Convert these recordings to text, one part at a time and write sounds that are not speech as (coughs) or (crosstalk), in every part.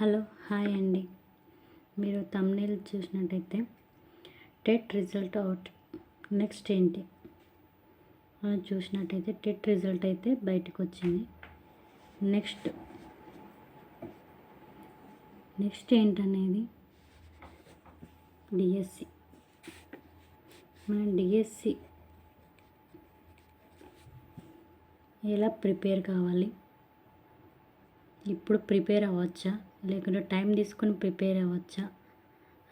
Hello hi అండి. మీరు thumbnail చూసినట్టయితే టెట్ రిజల్ట్ అవుట్. నెక్స్ట్ ఏంటి? మనం చూసినట్టయితే టెట్ రిజల్ట్ అయితే బయటకు వచ్చింది నెక్స్ట్. నెక్స్ట్ ఏంటనేది? డిఎస్సి. మన డిఎస్సి ఎలా ప్రిపేర్ కావాలి? ఇప్పుడు ప్రిపేర్ అవ్వచ్చా? లేకుంటే టైం తీసుకొని ప్రిపేర్ అవ్వచ్చా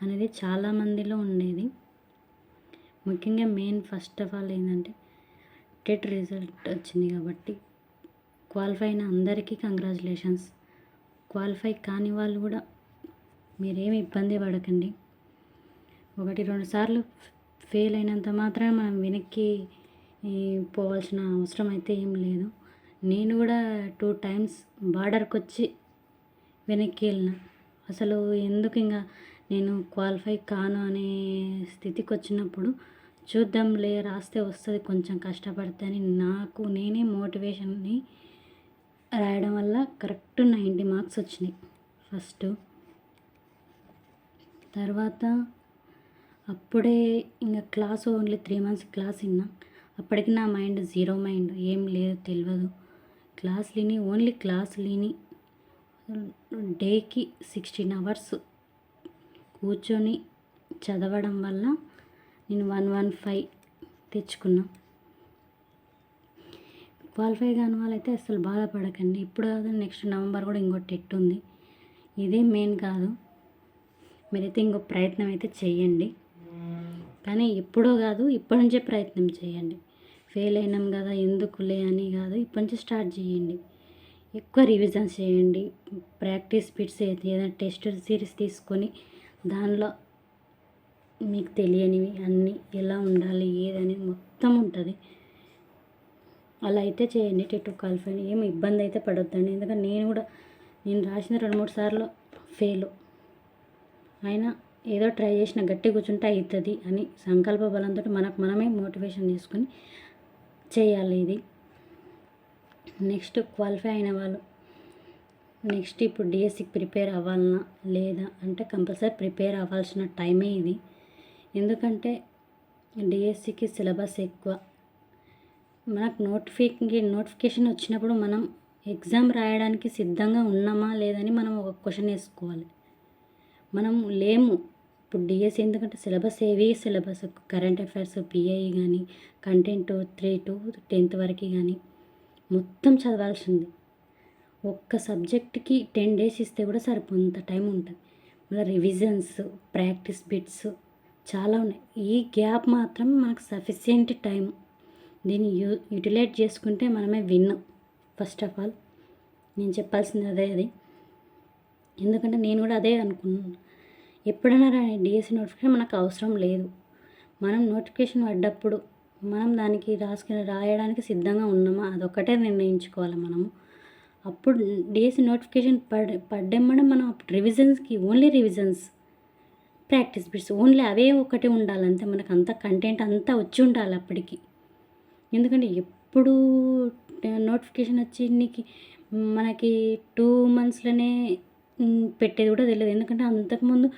అనేది చాలామందిలో ఉండేది. ముఖ్యంగా మెయిన్ ఫస్ట్ ఆఫ్ ఆల్ ఏంటంటే టెట్ రిజల్ట్ వచ్చింది కాబట్టి క్వాలిఫై అయిన అందరికీ కంగ్రాచులేషన్స్. క్వాలిఫై కాని వాళ్ళు కూడా మీరేమి ఇబ్బంది పడకండి. ఒకటి రెండు సార్లు ఫెయిల్ అయినంత మాత్రం మనం వెనక్కి పోవాల్సిన అవసరం అయితే ఏం లేదు. నేను కూడా టూ టైమ్స్ బార్డర్కి వచ్చి వెనక్కి వెళ్ళిన. అసలు ఎందుకు ఇంకా నేను క్వాలిఫై కాను అనే స్థితికి వచ్చినప్పుడు చూద్దాంలే రాస్తే వస్తుంది కొంచెం కష్టపడితే అని నాకు నేనే మోటివేషన్ని రాయడం వల్ల కరెక్ట్ నైంటీ మార్క్స్ వచ్చినాయి. ఫస్ట్ తర్వాత అప్పుడే ఇంకా class only three months class విన్నా. అప్పటికి నా మైండ్ జీరో మైండ్ ఏం లేదు తెలియదు క్లాస్ లేని ఓన్లీ క్లాస్ లేని డేకి సిక్స్టీన్ అవర్స్ కూర్చొని చదవడం వల్ల నేను వన్ వన్ ఫైవ్ తెచ్చుకున్నా. క్వాలిఫై కాని వాళ్ళైతే అసలు బాధపడకండి. ఇప్పుడు కాదు నెక్స్ట్ నవంబర్ కూడా ఇంకో టెట్ ఉంది. ఇదే మెయిన్ కాదు. మీరైతే ఇంకో ప్రయత్నం అయితే చేయండి కానీ ఎప్పుడో కాదు ఇప్పటి నుంచే ప్రయత్నం చేయండి ఫెయిల్ అయినాం కదా ఎందుకులే అని కాదు ఇప్పటి నుంచి స్టార్ట్ చేయండి ఎక్కువ రివిజన్స్ చేయండి. ప్రాక్టీస్ బిట్స్ ఏదైనా టెస్ట్ సిరీస్ తీసుకొని దానిలో మీకు తెలియనివి అన్నీ ఎలా ఉండాలి ఏదని మొత్తం ఉంటుంది. అలా అయితే చేయండి. టెట్ క్వాలిఫై ఏం ఇబ్బంది అయితే పడొద్దండి. ఎందుకంటే నేను కూడా నేను రాసిన రెండు మూడు సార్లు ఫెయిల్. అయినా ఏదో ట్రై చేసిన గట్టి కూర్చుంటే అవుతుంది అని సంకల్ప బలంతో మనకు మనమే మోటివేషన్ చేసుకొని చేయాలి ఇది. నెక్స్ట్ క్వాలిఫై అయిన వాళ్ళు. నెక్స్ట్ ఇప్పుడు డిఎస్సికి ప్రిపేర్ అవ్వాలన్నా లేదా అంటే కంపల్సరీ ప్రిపేర్ అవ్వాల్సిన టైమే ఇది. ఎందుకంటే డిఎస్సికి సిలబస్ ఎక్కువ. మనకు నోటిఫికే నోటిఫికేషన్ వచ్చినప్పుడు మనం ఎగ్జామ్ రాయడానికి సిద్ధంగా ఉన్నామా లేదని మనం ఒక క్వశ్చన్ వేసుకోవాలి. మనం లేము. ఇప్పుడు డిఎస్సి ఎందుకంటే సిలబస్ ఏవి? సిలబస్ కరెంట్ అఫైర్స్ పిఐ కానీ కంటెంట్ త్రీ టు టెన్త్ వరకు కానీ మొత్తం చదవాల్సింది. ఒక్క సబ్జెక్ట్కి టెన్ డేస్ ఇస్తే కూడా సరిపోంత టైం ఉంటుంది. మళ్ళీ రివిజన్స్ ప్రాక్టీస్ బిట్స్ చాలా ఉన్నాయి. ఈ గ్యాప్ మాత్రం మనకు సఫిషియంట్ టైం దీన్ని యూ యూటిలైజ్ చేసుకుంటే మనమే విన్ ఫస్ట్ ఆఫ్ ఆల్. నేను చెప్పాల్సింది అదే అది. ఎందుకంటే నేను కూడా అదే అనుకున్నాను. ఎప్పుడైనా రాని డిఎస్సి నోటిఫికేషన్ మనకు అవసరం లేదు. మనం నోటిఫికేషన్ పడ్డప్పుడు మనం దానికి రాసుకుని రాయడానికి సిద్ధంగా ఉన్నామా? అదొక్కటే నిర్ణయించుకోవాలి మనము. అప్పుడు డేస్ నోటిఫికేషన్ పడ్ పడ్డమ్మడం మనం అప్పుడు రివిజన్స్కి only revisions practice bits only అవే ఒకటి ఉండాలంతే మనకు అంత కంటెంట్ అంతా వచ్చి ఉండాలి అప్పటికి. ఎందుకంటే ఎప్పుడు నోటిఫికేషన్ వచ్చి నీకు మనకి టూ మంత్స్లోనే పెట్టేది కూడా తెలియదు. ఎందుకంటే అంతకుముందు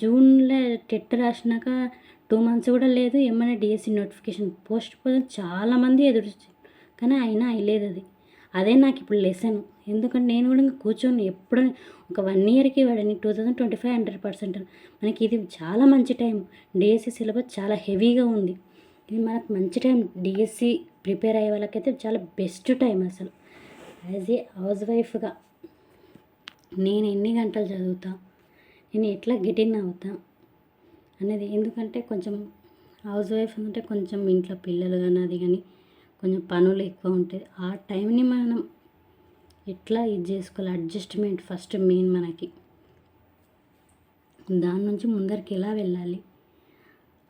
జూన్లో టెట్ రాసినాక టూ మంత్స్ కూడా లేదు ఏమైనా డిఎస్సి నోటిఫికేషన్ పోస్ట్ పోన్ చాలామంది ఎదురు కానీ అయినా అయ్యలేదు అది. అదే నాకు ఇప్పుడు లెసన్. ఎందుకంటే నేను కూడా ఇంకా కూర్చొని ఎప్పుడు ఒక వన్ ఇయర్కి వాడని two thousand twenty five hundred percent మనకి ఇది చాలా మంచి టైం. డిఎస్సి సిలబస్ చాలా హెవీగా ఉంది. ఇది మనకు మంచి టైం. డిఎస్సి ప్రిపేర్ అయ్యే వాళ్ళకైతే చాలా బెస్ట్ టైం అసలు. యాజ్ ఏ హౌస్ వైఫ్గా నేను ఎన్ని గంటలు చదువుతా? నేను ఎట్లా గిటిన్ అవుతా అనేది ఎందుకంటే కొంచెం హౌస్ వైఫ్ అంటే కొంచెం ఇంట్లో పిల్లలు కానీ అది కానీ కొంచెం పనులు ఎక్కువ ఉంటాయి. ఆ టైంని మనం ఎట్లా ఇది చేసుకోవాలి? అడ్జస్ట్మెంట్ ఫస్ట్ మెయిన్ మనకి. దాని నుంచి ముందరికి ఎలా వెళ్ళాలి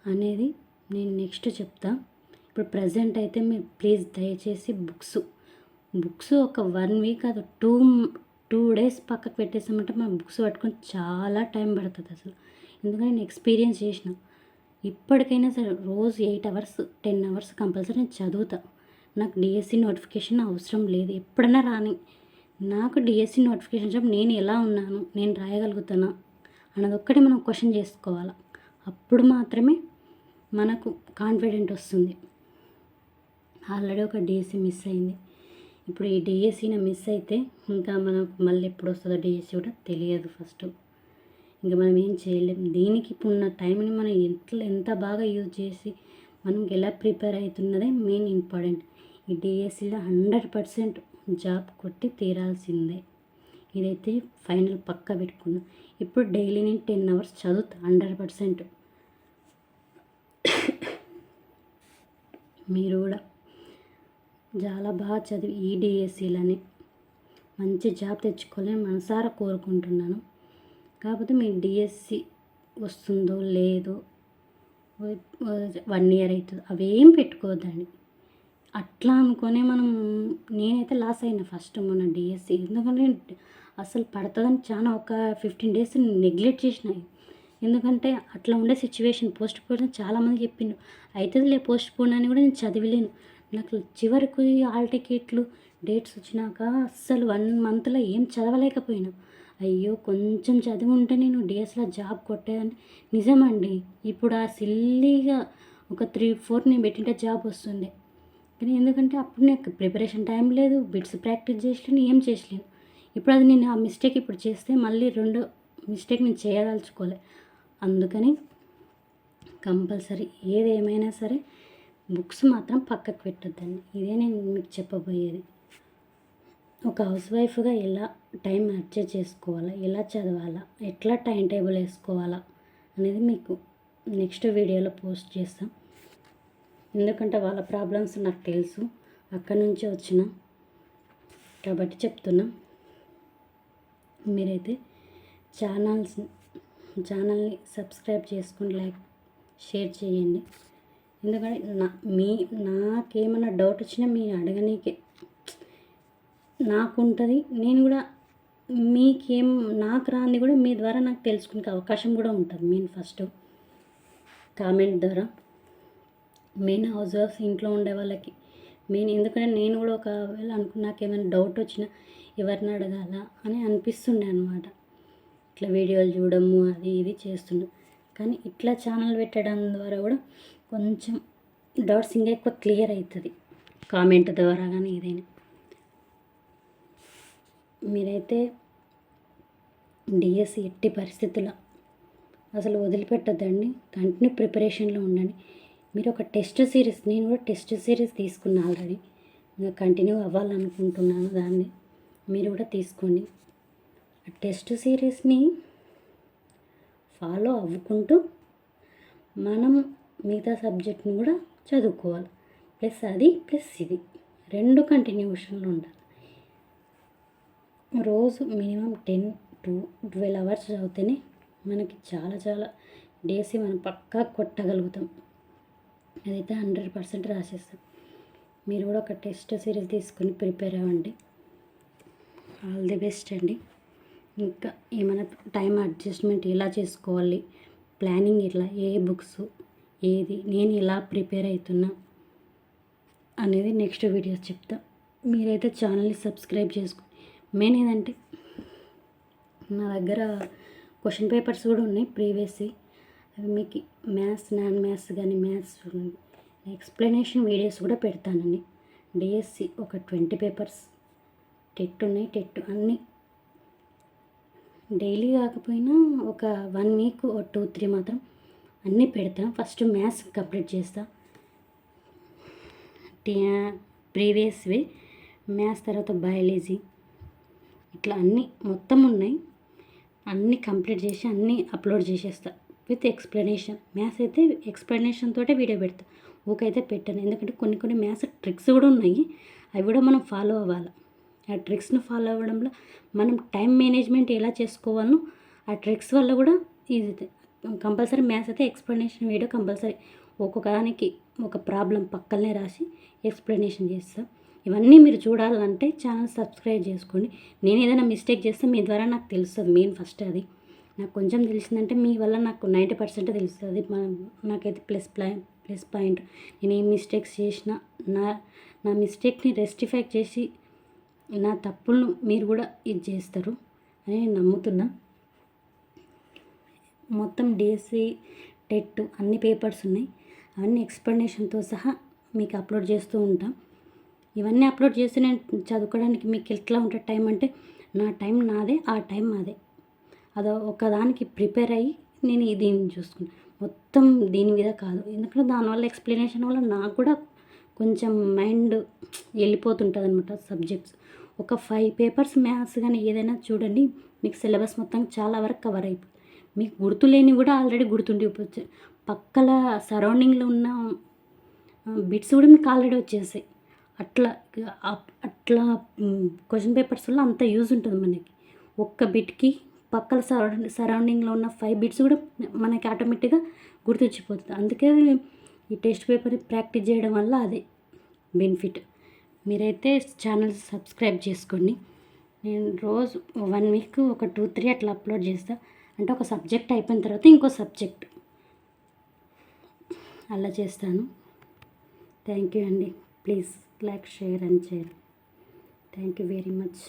అనేది నేను నెక్స్ట్ చెప్తా. ఇప్పుడు ప్రజెంట్ అయితే మీరు ప్లీజ్ దయచేసి బుక్స్ బుక్స్ ఒక వన్ వీక్ అది టూ టూ డేస్ పక్కకు పెట్టేసామంటే మనం బుక్స్ పట్టుకొని చాలా టైం పడుతుంది అసలు. ఎందుకంటే నేను ఎక్స్పీరియన్స్ చేసిన. ఇప్పటికైనా సరే రోజు eight hours ten hours compulsory నేను చదువుతా. నాకు డిఎస్సి నోటిఫికేషన్ అవసరం లేదు. ఎప్పుడైనా రాని నాకు డిఎస్సి నోటిఫికేషన్ వచ్చినప్పుడు నేను ఎలా ఉన్నాను నేను రాయగలుగుతానా అన్నది ఒక్కటి మనం క్వశ్చన్ చేసుకోవాలి. అప్పుడు మాత్రమే మనకు కాన్ఫిడెంట్ వస్తుంది. ఆల్రెడీ ఒక డిఎస్సి మిస్ అయింది. ఇప్పుడు ఈ డిఎస్సీని మిస్ అయితే ఇంకా మనకు మళ్ళీ ఎప్పుడు వస్తుందో డిఎస్సీ కూడా తెలియదు ఫస్ట్ ఇంకా మనం ఏం చేయలేం. దీనికి ఇప్పుడు ఉన్న టైంని మనం ఎంత ఎంత బాగా యూజ్ చేసి మనం ఎలా ప్రిపేర్ అవుతున్నదే మెయిన్ ఇంపార్టెంట్ ఈ డిఎస్సిలో హండ్రెడ్ పర్సెంట్ జాబ్ కొట్టి తీరాల్సిందే. ఇదైతే ఫైనల్ పక్క పెట్టుకున్నా ఇప్పుడు డైలీ నేను టెన్ అవర్స్ చదువుతా హండ్రెడ్ పర్సెంట్ (coughs) మీరు కూడా చాలా బాగా చదివి ఈ డిఎస్సీలని మంచి జాబ్ తెచ్చుకోవాలని మనసారా కోరుకుంటున్నాను. కాకపోతే మీ డిఎస్సి వస్తుందో లేదో వన్ ఇయర్ అవుతుంది. అవేం పెట్టుకోవద్దండి. అట్లా అనుకునే మనం నేనైతే లాస్ అయినా ఫస్ట్ మొన్న డిఎస్సి. ఎందుకంటే అసలు పడుతుందని చాలా ఒక ఫిఫ్టీన్ డేస్ నెగ్లెక్ట్ చేసినాయి ఎందుకంటే అట్లా ఉండే సిచ్యువేషన్ పోస్ట్ పోన్ చాలామంది చెప్పిండు అవుతుందిలే పోస్ట్ పోన్ అని కూడా నేను చదివలేను. నాకు చివరికి హాల్ టికెట్లు డేట్స్ వచ్చినాక అస్సలు వన్ మంత్లో ఏం చదవలేకపోయినా. అయ్యో కొంచెం చదివి ఉంటే నేను డిఎస్లో జాబ్ కొట్టేదని నిజమండి ఇప్పుడు ఆ సిల్లీగా ఒక త్రీ ఫోర్ నేను పెట్టింటే జాబ్ వస్తుంది. కానీ ఎందుకంటే అప్పుడు నాకు ప్రిపరేషన్ టైం లేదు బిట్స్ ప్రాక్టీస్ చేయలేను ఏం చేయలేను ఇప్పుడు అది నేను ఆ మిస్టేక్ ఇప్పుడు చేస్తే మళ్ళీ రెండో మిస్టేక్ నేను చేయదలుచుకోలే. అందుకని కంపల్సరీ ఏది ఏమైనా సరే బుక్స్ మాత్రం పక్కకు పెట్టొద్దండి. ఇదే నేను మీకు చెప్పబోయేది. ఒక హౌస్ వైఫ్గా ఎలా టైం అడ్జస్ట్ చేసుకోవాలా ఎలా చదవాలా ఎట్లా టైం టేబుల్ వేసుకోవాలా అనేది మీకు నెక్స్ట్ వీడియోలో పోస్ట్ చేస్తాం. ఎందుకంటే వాళ్ళ ప్రాబ్లమ్స్ నాకు తెలుసు. అక్కడి నుంచి వచ్చిన కాబట్టి చెప్తున్నా. మీరైతే ఛానల్స్ ఛానల్ని సబ్స్క్రైబ్ చేసుకుని లైక్ షేర్ చేయండి. ఎందుకంటే నా మీ నాకేమైనా డౌట్ వచ్చినా మీ అడగనీకే. నాకుంటుంది. నేను కూడా మీకేం నాకు రాంది కూడా మీ ద్వారా నాకు తెలుసుకునే అవకాశం కూడా ఉంటుంది. మెయిన్ ఫస్ట్ కామెంట్ ద్వారా. మెయిన్ హౌస్ వైఫ్ ఇంట్లో ఉండే వాళ్ళకి. మెయిన్ ఎందుకంటే నేను కూడా ఒకవేళ అనుకున్న నాకేమైనా డౌట్ వచ్చినా ఎవరిని అడగాల అని అనిపిస్తుండే అనమాట ఇట్లా వీడియోలు చూడము అది ఇది చేస్తున్నా. కానీ ఇట్లా ఛానల్ పెట్టడం ద్వారా కూడా కొంచెం డౌట్స్ ఇంకా ఎక్కువ క్లియర్ అవుతుంది. కామెంట్ ద్వారా కానీ ఏదైనా. మీరైతే డిఎస్సి ఎట్టి పరిస్థితుల్లో అసలు వదిలిపెట్టద్దండి. కంటిన్యూ ప్రిపరేషన్లో ఉండండి. మీరు ఒక టెస్ట్ సిరీస్ నేను కూడా టెస్ట్ సిరీస్ తీసుకున్నా ఆల్రెడీ. ఇంకా కంటిన్యూ అవ్వాలనుకుంటున్నాను దాన్ని. మీరు కూడా తీసుకోండి. ఆ టెస్ట్ సిరీస్ని ఫాలో అవ్వుకుంటూ మనం మిగతా సబ్జెక్ట్ని కూడా చదువుకోవాలి. ప్లస్ అది ప్లస్ ఇది. రెండు కంటిన్యూషన్లు ఉండాలి. రోజు minimum ten to twelve hours చదివితేనే మనకి చాలా చాలా డేస్ మనం పక్కా కొట్టగలుగుతాం. అదైతే హండ్రెడ్ పర్సెంట్ రాసేస్తాం. మీరు కూడా ఒక టెస్ట్ సిరీస్ తీసుకొని ప్రిపేర్ అవ్వండి. ఆల్ ది బెస్ట్ అండి. ఇంకా ఏమైనా టైం అడ్జస్ట్మెంట్ ఎలా చేసుకోవాలి? ప్లానింగ్ ఎట్లా? ఏ బుక్స్? ఏది నేను ఎలా ప్రిపేర్ అవుతున్నా అనేది నెక్స్ట్ వీడియోస్ చెప్తా. మీరైతే ఛానల్ని సబ్స్క్రైబ్ చేసుకో మెయిన్ ఏంటంటే నా దగ్గర క్వశ్చన్ పేపర్స్ కూడా ఉన్నాయి ప్రీవియస్వి అవి మీకు మ్యాథ్స్ నాన్ మ్యాథ్స్ కానీ మ్యాథ్స్ ఎక్స్ప్లెనేషన్ వీడియోస్ కూడా పెడతానండి. డిఎస్సి ఒక ట్వంటీ పేపర్స్ టెట్ ఉన్నాయి టెట్ అన్నీ. డైలీ కాకపోయినా ఒక వన్ వీక్ టూ త్రీ మాత్రం అన్నీ పెడతా. ఫస్ట్ మ్యాథ్స్ కంప్లీట్ చేస్తా. ప్రీవియస్వి మ్యాథ్స్ తర్వాత బయాలజీ. ఇట్లా అన్నీ మొత్తం ఉన్నాయి. అన్నీ కంప్లీట్ చేసి అన్నీ అప్లోడ్ చేసేస్తా. With explanation. మ్యాథ్స్ అయితే ఎక్స్ప్లెనేషన్ తోటే వీడియో పెడతా. ఊకైతే పెట్టాను. ఎందుకంటే కొన్ని కొన్ని మ్యాథ్స్ ట్రిక్స్ కూడా ఉన్నాయి. అవి కూడా మనం ఫాలో అవ్వాలి. ఆ ట్రిక్స్ను ఫాలో అవ్వడంలో మనం టైం మేనేజ్మెంట్ ఎలా చేసుకోవాలో ఆ ట్రిక్స్ వల్ల కూడా ఈజీ కంపల్సరీ మ్యాథ్స్ అయితే ఎక్స్ప్లెనేషన్ వీడియో కంపల్సరీ. ఒక్కొక్క దానికి ఒక ప్రాబ్లం పక్కనే రాసి ఎక్స్ప్లెనేషన్ చేస్తాం. ఇవన్నీ మీరు చూడాలంటే ఛానల్ సబ్స్క్రైబ్ చేసుకోండి. నేను ఏదైనా మిస్టేక్ చేస్తే మీ ద్వారా నాకు తెలుస్తుంది మెయిన్ ఫస్ట్ అది. నాకు కొంచెం తెలిసిందంటే మీ వల్ల నాకు నైంటీ పర్సెంట్ తెలుస్తుంది. నాకైతే ప్లస్ ప్లాన్ ప్లస్ పాయింట్. నేను ఏం మిస్టేక్స్ చేసినా నా నా మిస్టేక్ని రెస్టిఫై చేసి నా తప్పులను మీరు కూడా ఇది చేస్తారు అని నేను నమ్ముతున్నా. మొత్తం డిఎస్సి టెట్ అన్ని పేపర్స్ ఉన్నాయి. అవన్నీ ఎక్స్ప్లెనేషన్తో సహా మీకు అప్లోడ్ చేస్తూ ఉంటాం. ఇవన్నీ అప్లోడ్ చేసి నేను చదువుకోవడానికి మీకు ఎట్లా ఉంటుంది టైం అంటే నా టైం నాదే ఆ టైం నాదే అదో ఒకదానికి ప్రిపేర్ అయ్యి నేను దీన్ని చూసుకున్నాను మొత్తం దీని మీద కాదు. ఎందుకంటే దానివల్ల ఎక్స్ప్లెనేషన్ వల్ల నాకు కూడా కొంచెం మైండ్ వెళ్ళిపోతుంటుంది అనమాట సబ్జెక్ట్స్. ఒక ఫైవ్ పేపర్స్ మ్యాథ్స్ కానీ ఏదైనా చూడండి మీకు సిలబస్ మొత్తం చాలా వరకు కవర్ అయిపోతుంది మీకు గుర్తులేని కూడా ఆల్రెడీ గుర్తుండిపోవచ్చు పక్కల సరౌండింగ్లో ఉన్న బిట్స్ కూడా మీకు ఆల్రెడీ వచ్చేసాయి. అట్లా అప్- అట్లా క్వశ్చన్ పేపర్స్ వల్ల అంత యూజ్ ఉంటుంది మనకి. ఒక్క బిట్కి పక్కల సరౌండింగ్ సరౌండింగ్లో ఉన్న ఫైవ్ బిట్స్ కూడా మనకి ఆటోమేటిక్గా గుర్తుండిపోతుంది అందుకే ఈ టెస్ట్ పేపర్ ప్రాక్టీస్ చేయడం వల్ల అదే బెనిఫిట్. మీరైతే ఛానల్ సబ్స్క్రైబ్ చేసుకోండి. నేను రోజు వన్ వీక్ ఒక టూ త్రీ అట్లా అప్లోడ్ చేస్తాను అంటే ఒక సబ్జెక్ట్ అయిపోయిన తర్వాత ఇంకో సబ్జెక్ట్. అలా చేస్తాను. థ్యాంక్ యూ అండి. Please like share and share. Thank you very much.